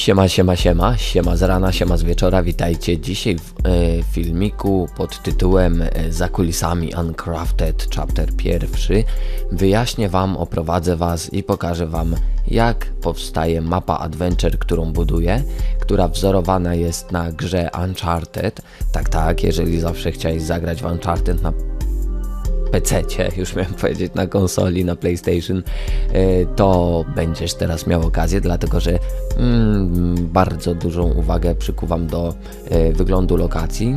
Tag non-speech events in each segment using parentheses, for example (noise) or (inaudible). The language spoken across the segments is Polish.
Siema, siema, siema, siema z rana, siema z wieczora, witajcie. Dzisiaj w e, filmiku pod tytułem e, Za kulisami Uncrafted Chapter pierwszy wyjaśnię Wam, oprowadzę Was i pokażę Wam jak powstaje mapa Adventure, którą buduję, która wzorowana jest na grze Uncharted. Tak, tak, jeżeli zawsze chciałeś zagrać w Uncharted na PC, już miałem powiedzieć na konsoli, na PlayStation, e, to będziesz teraz miał okazję, dlatego że mm, bardzo dużą uwagę przykuwam do e, wyglądu lokacji.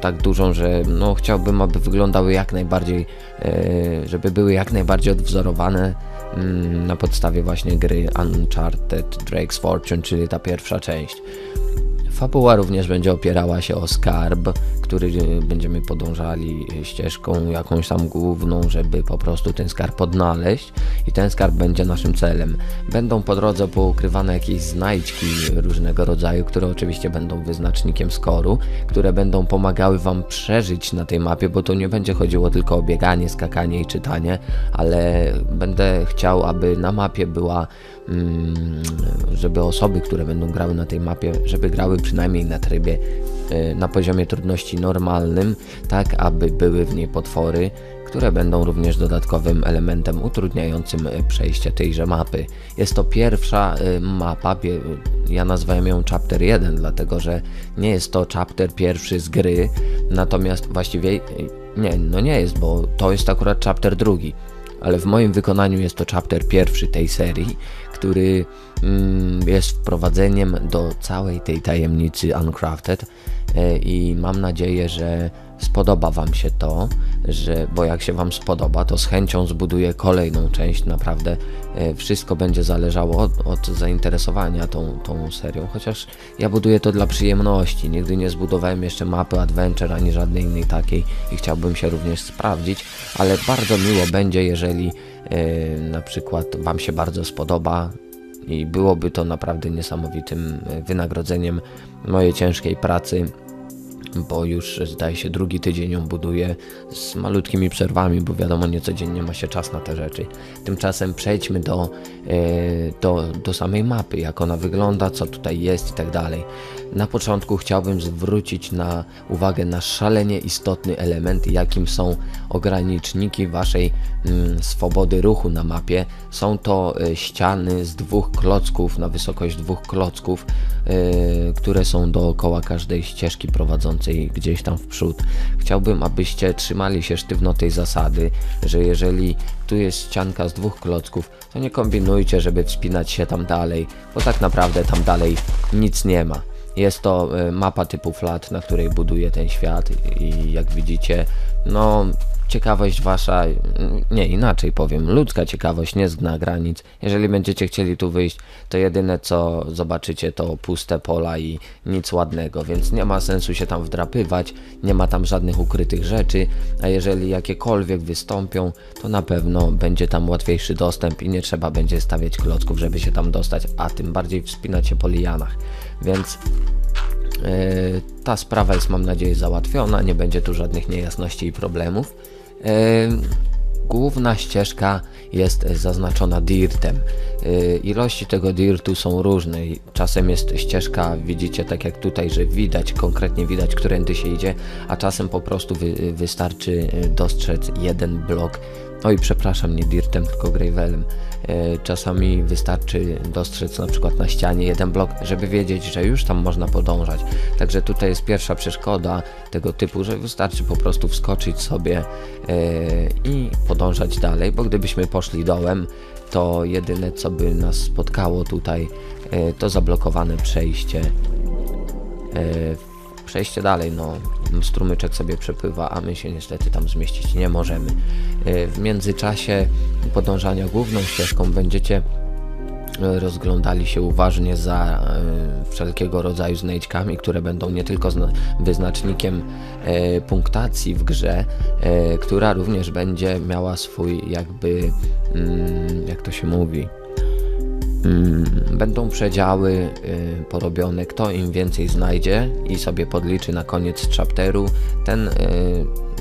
Tak dużą, że no, chciałbym, aby wyglądały jak najbardziej, e, żeby były jak najbardziej odwzorowane mm, na podstawie właśnie gry Uncharted Drake's Fortune, czyli ta pierwsza część. Fabuła również będzie opierała się o skarb, który e, będziemy podążali e, ścieżką jakąś tam główną, żeby po prostu ten skarb odnaleźć i ten skarb będzie naszym celem. Będą po drodze poukrywane jakieś znajdźki różnego rodzaju, które oczywiście będą wyznacznikiem skoru, które będą pomagały Wam przeżyć na tej mapie, bo to nie będzie chodziło tylko o bieganie, skakanie i czytanie, ale będę chciał, aby na mapie była Mm, żeby osoby, które będą grały na tej mapie, żeby grały przynajmniej na trybie, e, na poziomie trudności normalnym, tak aby były w niej potwory, które będą również dodatkowym elementem utrudniającym e, przejście tejże mapy. Jest to pierwsza e, mapa, ja nazwałem ją Chapter 1, dlatego że nie jest to chapter pierwszy z gry, natomiast właściwie nie, no nie jest, bo to jest akurat chapter drugi ale w moim wykonaniu jest to chapter pierwszy tej serii, który mm, jest wprowadzeniem do całej tej tajemnicy Uncrafted e, i mam nadzieję, że spodoba Wam się to, że, bo jak się Wam spodoba, to z chęcią zbuduję kolejną część. Naprawdę e, wszystko będzie zależało od, od, zainteresowania tą, tą serią, chociaż ja buduję to dla przyjemności. Nigdy nie zbudowałem jeszcze mapy Adventure ani żadnej innej takiej i chciałbym się również sprawdzić, ale bardzo miło będzie, jeżeli na przykład Wam się bardzo spodoba. I byłoby to naprawdę niesamowitym e, wynagrodzeniem mojej ciężkiej pracy bo już zdaje się drugi tydzień ją buduję z malutkimi przerwami, bo wiadomo, nie codziennie ma się czas na te rzeczy. Tymczasem przejdźmy do, e, do, do samej mapy, jak ona wygląda, co tutaj jest i tak dalej. Na początku chciałbym zwrócić na uwagę na szalenie istotny element, jakim są ograniczniki waszej mm, swobody ruchu na mapie. Są to y, ściany z dwóch klocków na wysokość dwóch klocków, y, które są dookoła każdej ścieżki prowadzącej gdzieś tam w przód. Chciałbym, abyście trzymali się sztywno tej zasady, że jeżeli tu jest ścianka z dwóch klocków, to nie kombinujcie, żeby wspinać się tam dalej, bo tak naprawdę tam dalej nic nie ma. Jest to e, mapa typu flat, na której buduję ten świat i jak widzicie, no ciekawość wasza, nie inaczej powiem, ludzka ciekawość nie zgna granic. Jeżeli będziecie chcieli tu wyjść, to jedyne co zobaczycie to puste pola i nic ładnego, więc nie ma sensu się tam wdrapywać, nie ma tam żadnych ukrytych rzeczy, a jeżeli jakiekolwiek wystąpią, to na pewno będzie tam łatwiejszy dostęp i nie trzeba będzie stawiać klocków, żeby się tam dostać, a tym bardziej wspinać się po lianach. Więc yy, ta sprawa jest mam nadzieję załatwiona, nie będzie tu żadnych niejasności i problemów. Główna ścieżka jest zaznaczona dirtem. Ilości tego dirtu są różne. Czasem jest ścieżka, widzicie tak jak tutaj, że widać, konkretnie widać, którędy się idzie, a czasem po prostu wy, wystarczy dostrzec jeden blok. Oj, przepraszam, nie dirtem, tylko gravelem. E, czasami wystarczy dostrzec na przykład na ścianie jeden blok, żeby wiedzieć, że już tam można podążać. Także tutaj jest pierwsza przeszkoda tego typu, że wystarczy po prostu wskoczyć sobie e, i podążać dalej, bo gdybyśmy poszli dołem, to jedyne co by nas spotkało tutaj e, to zablokowane przejście przejście dalej, no strumyczek sobie przepływa, a my się niestety tam zmieścić nie możemy. Y, w międzyczasie podążania główną ścieżką będziecie y, rozglądali się uważnie za y, wszelkiego rodzaju znajdźkami, które będą nie tylko wyznacznikiem punktacji w grze, która również będzie miała swój jakby, mm, jak to się mówi, Będą przedziały y, porobione, kto im więcej znajdzie i sobie podliczy na koniec chapteru, ten y,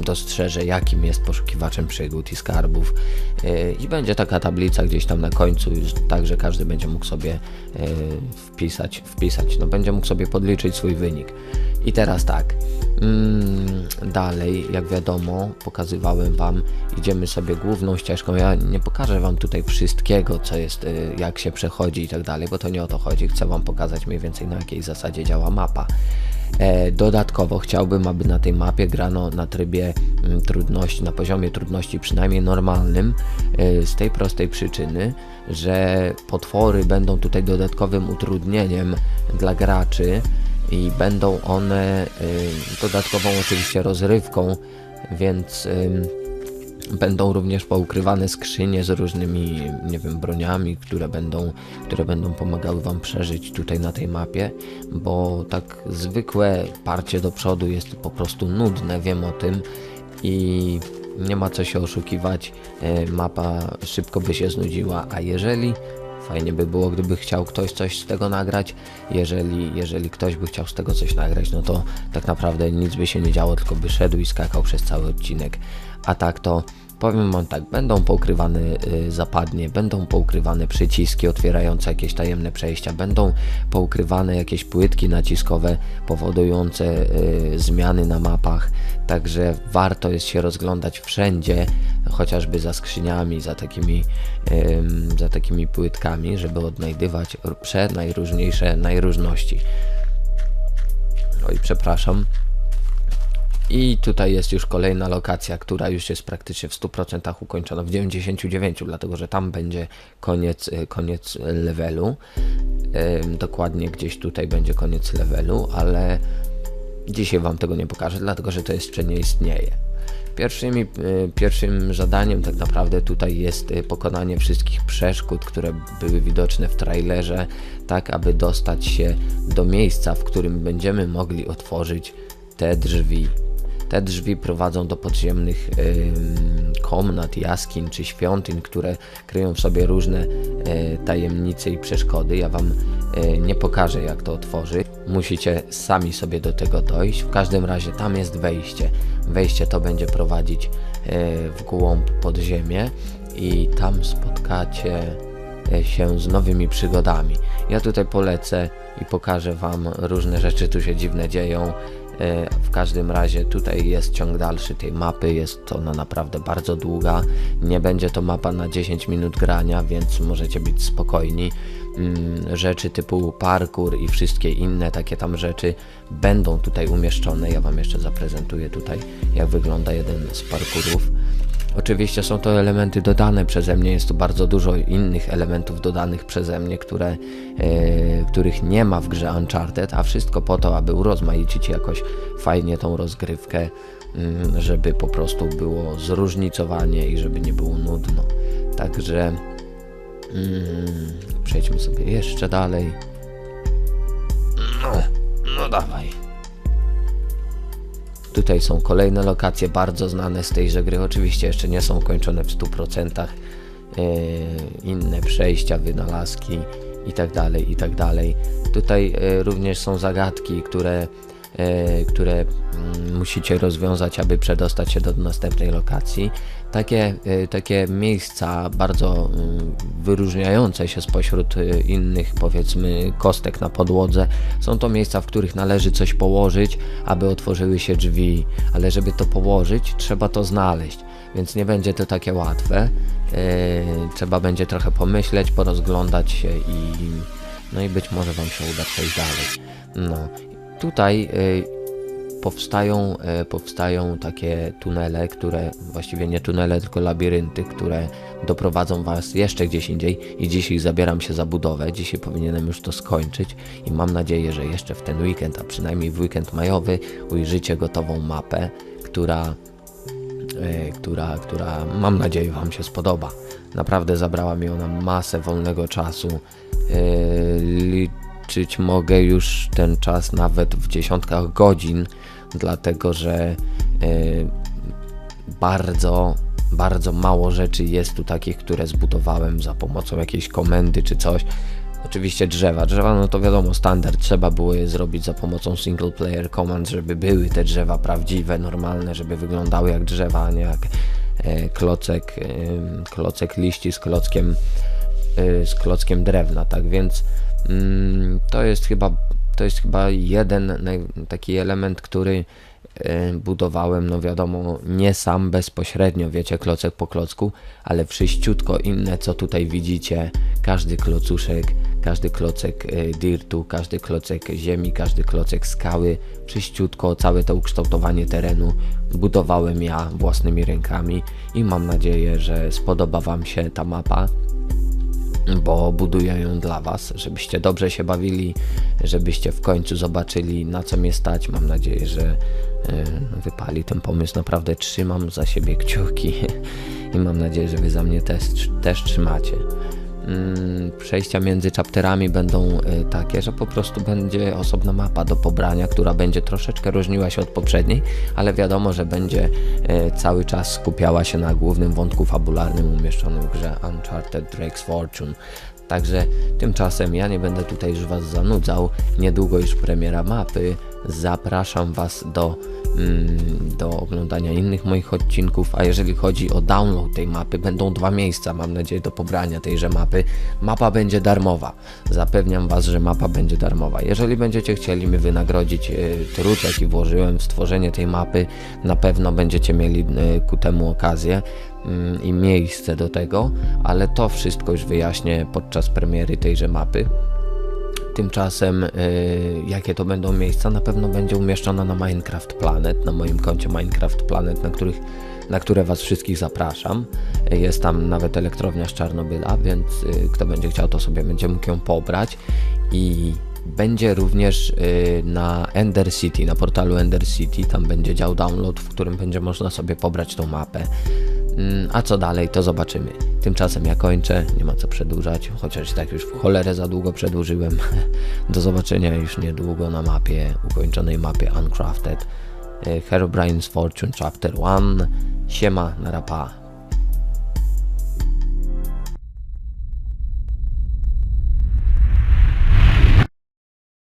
dostrzeże jakim jest poszukiwaczem przygód i skarbów y, i będzie taka tablica gdzieś tam na końcu, już tak, że każdy będzie mógł sobie y, wpisać, wpisać, no będzie mógł sobie podliczyć swój wynik. I teraz tak, mm, dalej, jak wiadomo, pokazywałem Wam, idziemy sobie główną ścieżką. Ja nie pokażę Wam tutaj wszystkiego, co jest, y, jak się przechodzi i tak dalej, bo to nie o to chodzi. Chcę Wam pokazać mniej więcej na jakiej zasadzie działa mapa. E, dodatkowo chciałbym, aby na tej mapie grano na trybie mm, trudności, na poziomie trudności przynajmniej normalnym, e, z tej prostej przyczyny, że potwory będą tutaj dodatkowym utrudnieniem dla graczy i będą one y, dodatkową oczywiście rozrywką, więc będą również poukrywane skrzynie z różnymi, nie wiem, broniami, które będą, które będą pomagały Wam przeżyć tutaj na tej mapie, bo tak zwykłe parcie do przodu jest po prostu nudne, wiem o tym. I nie ma co się oszukiwać, e, mapa szybko by się znudziła, a jeżeli Fajnie by było, gdyby chciał ktoś coś z tego nagrać. Jeżeli, jeżeli ktoś by chciał z tego coś nagrać, no to tak naprawdę nic by się nie działo, tylko by szedł i skakał przez cały odcinek. A tak to powiem wam tak, będą poukrywane y, zapadnie, będą poukrywane przyciski otwierające jakieś tajemne przejścia, będą poukrywane jakieś płytki naciskowe powodujące y, zmiany na mapach, także warto jest się rozglądać wszędzie, chociażby za skrzyniami, za takimi, za takimi płytkami, żeby odnajdywać prze najróżniejsze najróżności. Oj, przepraszam. I tutaj jest już kolejna lokacja, która już jest praktycznie w 100% ukończona, w 99%, dlatego że tam będzie koniec, y, koniec levelu. Dokładnie gdzieś tutaj będzie koniec levelu, ale dzisiaj Wam tego nie pokażę, dlatego że to jeszcze nie istnieje. Pierwszymi, y, pierwszym zadaniem tak naprawdę tutaj jest y, pokonanie wszystkich przeszkód, które były widoczne w trailerze, tak aby dostać się do miejsca, w którym będziemy mogli otworzyć te drzwi. Te drzwi prowadzą do podziemnych ym, komnat, jaskiń czy świątyń, które kryją w sobie różne e, tajemnice i przeszkody. Ja Wam e, nie pokażę, jak to otworzyć. Musicie sami sobie do tego dojść. W każdym razie tam jest wejście. Wejście to będzie prowadzić e, w głąb podziemie i tam spotkacie się z nowymi przygodami. Ja tutaj polecę i pokażę Wam różne rzeczy, tu się dziwne dzieją. E, W każdym razie tutaj jest ciąg dalszy tej mapy, jest ona naprawdę bardzo długa. Nie będzie to mapa na 10 minut grania, więc możecie być spokojni. Mm, Rzeczy typu parkour i wszystkie inne takie tam rzeczy będą tutaj umieszczone. Ja Wam jeszcze zaprezentuję tutaj, jak wygląda jeden z parkurów. Oczywiście są to elementy dodane przeze mnie, jest tu bardzo dużo innych elementów dodanych przeze mnie, które, e, których nie ma w grze Uncharted, a wszystko po to, aby urozmaicić jakoś fajnie tą rozgrywkę, mm, żeby po prostu było zróżnicowanie i żeby nie było nudno. Także mm, przejdźmy sobie jeszcze dalej. No, no dawaj. Tutaj są kolejne lokacje bardzo znane z tejże gry. Oczywiście jeszcze nie są kończone w 100%. Yy, inne przejścia, wynalazki i tak dalej, i tak. Tutaj yy, również są zagadki, które, które mm, musicie rozwiązać, aby przedostać się do następnej lokacji. Takie, yy, takie miejsca bardzo yy, wyróżniające się spośród yy, innych, powiedzmy, kostek na podłodze, są to miejsca, w których należy coś położyć, aby otworzyły się drzwi, ale żeby to położyć, trzeba to znaleźć, więc nie będzie to takie łatwe. Trzeba będzie trochę pomyśleć, porozglądać się i no i być może Wam się uda przejść dalej. No, tutaj yy, powstają, e, powstają takie tunele, które właściwie nie tunele, tylko labirynty, które doprowadzą Was jeszcze gdzieś indziej i dzisiaj zabieram się za budowę. Dzisiaj powinienem już to skończyć i mam nadzieję, że jeszcze w ten weekend, a przynajmniej w weekend majowy ujrzycie gotową mapę, która e, która, która mam nadzieję Wam się spodoba. Naprawdę zabrała mi ona masę wolnego czasu. E, Liczyć mogę już ten czas nawet w dziesiątkach godzin, dlatego że e, bardzo Bardzo mało rzeczy jest tu takich, które zbudowałem za pomocą jakiejś komendy czy coś. Oczywiście drzewa. Drzewa, no to wiadomo, standard. Trzeba było je zrobić za pomocą single player command, żeby były te drzewa prawdziwe, normalne, żeby wyglądały jak drzewa, a nie jak e, klocek, e, klocek liści z klockiem, e, z klockiem drewna, tak więc to jest chyba to jest chyba jeden taki element, który e, budowałem, no wiadomo, nie sam bezpośrednio, wiecie, klocek po klocku, ale wszyściutko inne, co tutaj widzicie, każdy klocuszek, każdy klocek e, dirtu, każdy klocek ziemi, każdy klocek skały, wszyściutko, całe to ukształtowanie terenu budowałem ja własnymi rękami i mam nadzieję, że spodoba Wam się ta mapa bo buduję ją dla Was, żebyście dobrze się bawili, żebyście w końcu zobaczyli na co mnie stać. Mam nadzieję, że e, wypali ten pomysł. Naprawdę trzymam za siebie kciuki (laughs) i mam nadzieję, że Wy za mnie też, też trzymacie. Mm, Przejścia między chapterami będą e, takie, że po prostu będzie osobna mapa do pobrania, która będzie troszeczkę różniła się od poprzedniej, ale wiadomo, że będzie e, cały czas skupiała się na głównym wątku fabularnym umieszczonym w grze Uncharted Drake's Fortune. Także tymczasem ja nie będę tutaj już Was zanudzał. Niedługo już premiera mapy. Zapraszam Was do, mm, do oglądania innych moich odcinków. A jeżeli chodzi o download tej mapy, będą dwa miejsca, mam nadzieję, do pobrania tejże mapy. Mapa będzie darmowa. Zapewniam Was, że mapa będzie darmowa. Jeżeli będziecie chcieli mi wynagrodzić y, trud, jaki włożyłem w stworzenie tej mapy, na pewno będziecie mieli y, ku temu okazję mm, i miejsce do tego, ale to wszystko już wyjaśnię podczas premiery tejże mapy. Tymczasem, y, jakie to będą miejsca, na pewno będzie umieszczona na Minecraft Planet, na moim koncie Minecraft Planet, na, których, na które Was wszystkich zapraszam. Jest tam nawet elektrownia z Czarnobyla, więc y, kto będzie chciał, to sobie będzie mógł ją pobrać. I będzie również y, na Ender City, na portalu Ender City, tam będzie dział download, w którym będzie można sobie pobrać tą mapę. Mm, A co dalej, to zobaczymy. Tymczasem ja kończę, nie ma co przedłużać, chociaż tak już w cholerę za długo przedłużyłem. (laughs) Do zobaczenia już niedługo na mapie, ukończonej mapie Uncrafted. Y, Herobrine's Fortune Chapter 1. Siema, na rapa.